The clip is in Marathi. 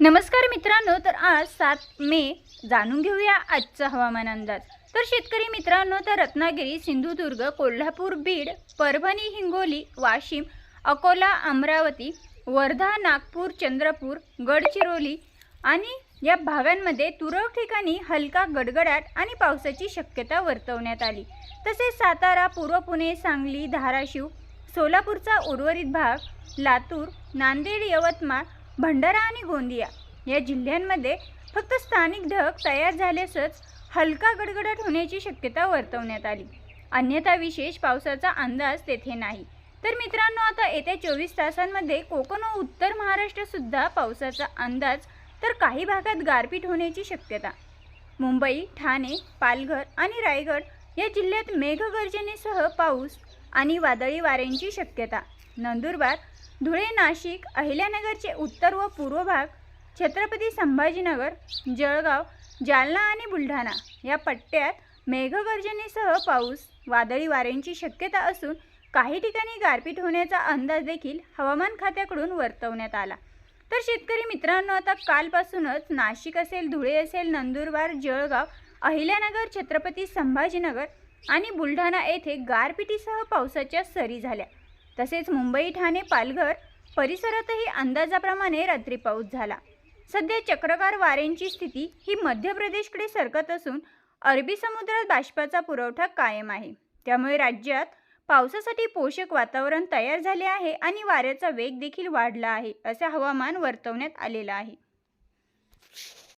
नमस्कार मित्रांनो तर आज सात मे जाणून घेऊया आजचा हवामान अंदाज. तर शेतकरी मित्रांनो तर रत्नागिरी सिंधुदुर्ग कोल्हापूर बीड परभणी हिंगोली वाशिम अकोला अमरावती वर्धा नागपूर चंद्रपूर गडचिरोली आणि या भागांमध्ये तुरळक ठिकाणी हलका गडगडाट आणि पावसाची शक्यता वर्तवण्यात आली. तसेच सातारा पूर्व पुणे सांगली धाराशिव सोलापूरचा उर्वरित भाग लातूर नांदेड यवतमाळ भंडारा आणि गोंदिया या जिल्ह्यांमध्ये फक्त स्थानिक ढग तयार झाल्यासच हलका गडगडाट होण्याची शक्यता वर्तवण्यात आली. अन्यथा विशेष पावसाचा अंदाज तेथे नाही. तर मित्रांनो आता येत्या चोवीस तासांमध्ये कोकण व उत्तर महाराष्ट्रसुद्धा पावसाचा अंदाज तर काही भागात गारपीट होण्याची शक्यता. मुंबई ठाणे पालघर आणि रायगड या जिल्ह्यात मेघगर्जनेसह पाऊस आणि वादळी वाऱ्यांची शक्यता. नंदुरबार धुळे नाशिक अहिल्यानगरचे उत्तर व पूर्व भाग छत्रपती संभाजीनगर जळगाव जालना आणि बुलढाणा या पट्ट्यात मेघगर्जनेसह पाऊस वादळी वाऱ्यांची शक्यता असून काही ठिकाणी गारपीट होण्याचा अंदाज देखील हवामान खात्याकडून वर्तवण्यात आला. तर शेतकरी मित्रांनो आता कालपासूनच नाशिक असेल धुळे असेल नंदुरबार जळगाव अहिल्यानगर छत्रपती संभाजीनगर आणि बुलढाणा येथे गारपिटीसह पावसाच्या सरी झाल्या. तसेच मुंबई ठाणे पालघर परिसरातही अंदाजाप्रमाणे रात्री पाऊस झाला. सध्या चक्रकार वाऱ्यांची स्थिती ही मध्य प्रदेशकडे सरकत असून अरबी समुद्रात बाष्पाचा पुरवठा कायम आहे. त्यामुळे राज्यात पावसासाठी पोषक वातावरण तयार झाले आहे आणि वाऱ्याचा वेग देखील वाढला आहे असे हवामान वर्तवण्यात आलेलं आहे.